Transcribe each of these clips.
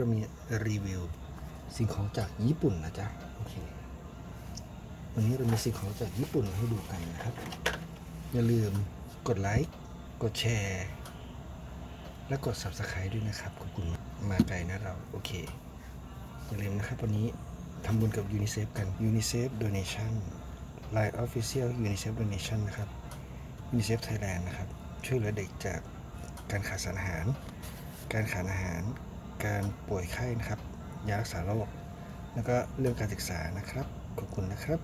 เรามีรีวิวสิ่งของจากญี่ปุ่นนะจ๊ะโอเควันนี้เรามีสิ่งของจากญี่ปุ่นมาให้ดูกันนะครับ อย่าลืมกดไลค์กดแชร์ และกด subscribe ด้วยนะครับขอบคุณมาไกลนะเรา โอเค อย่าลืมนะครับวันนี้ทำบุญกับยูนิเซฟกัน UNICEF Donation Line Official UNICEF Donation นะครับ UNICEF Thailand นะครับ ช่วยเหลือเด็กจากการขาดสารอาหาร การขาดอาหาร การป่วยไข้นะครับ ยารักษาโรค แล้วก็เรื่องการศึกษานะครับ ขอบคุณนะครับ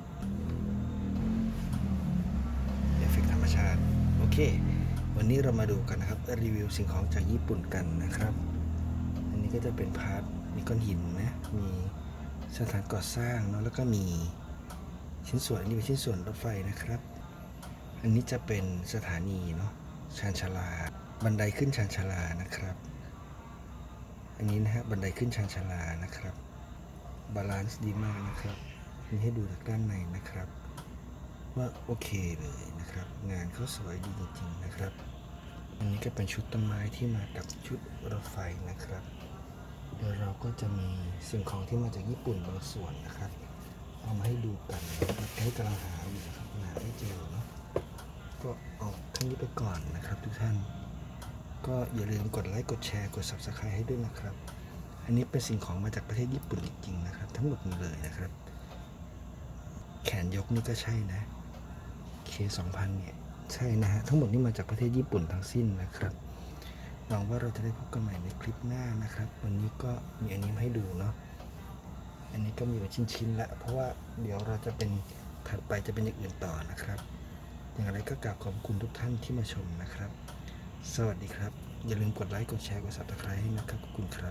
เอฟเฟกต์ธรรมชาติ โอเค วันนี้เรามาดูกันนะครับ รีวิวสิ่งของจากญี่ปุ่นกันนะครับ อันนี้ก็จะเป็นพาร์ท มีก้อนหินนะ มีสถานก่อสร้างเนาะ แล้วก็มีชิ้นส่วน อันนี้เป็นชิ้นส่วนรถไฟนะครับ อันนี้จะเป็นสถานีเนาะชานชาลา บันไดขึ้นชานชาลานะครับ อันนี้นะฮะบันไดขึ้นชานชาลานะครับบาลานซ์ดีมากนะครับนี่ให้ดูจากด้านในนะครับ ว่าโอเคเลยนะครับ งานเขาสวยดีจริงๆนะครับ อันนี้ก็เป็นชุดต้นไม้ที่มากับชุดรถไฟนะครับเดี๋ยวเราก็จะมีสิ่งของที่มาจากญี่ปุ่นบางส่วนนะครับเอามาให้ดูกันให้กำลังหาอยู่นะครับหาไม่เจอเนาะก็เอาทั้งนี้ไปก่อนนะครับทุกท่าน ก็อย่าลืมกดไลค์กดแชร์กด subscribe ให้ด้วยนะครับ อันนี้เป็นสิ่งของมาจากประเทศญี่ปุ่นจริงๆนะครับ ทั้งหมดนี้เลยนะครับ แขนยกนี่ก็ใช่นะ K2000 เนี่ยใช่นะฮะทั้งหมดนี้มาจากประเทศญี่ปุ่นทั้งสิ้นนะครับหวังว่าเราจะได้พบกันใหม่ในคลิปหน้านะครับ วันนี้ก็มีอันนี้มาให้ดูเนาะอันนี้ก็มีเป็นชิ้นๆละเพราะว่าเดี๋ยวเราจะเป็นถัดไปจะเป็นอย่างอื่นต่อนะครับ อย่างไรก็กราบขอบคุณทุกท่านที่มาชมนะครับ สวัสดีครับ อย่าลืมกดไลค์ กดแชร์ กด subscribe ให้นะครับขอบคุณครับ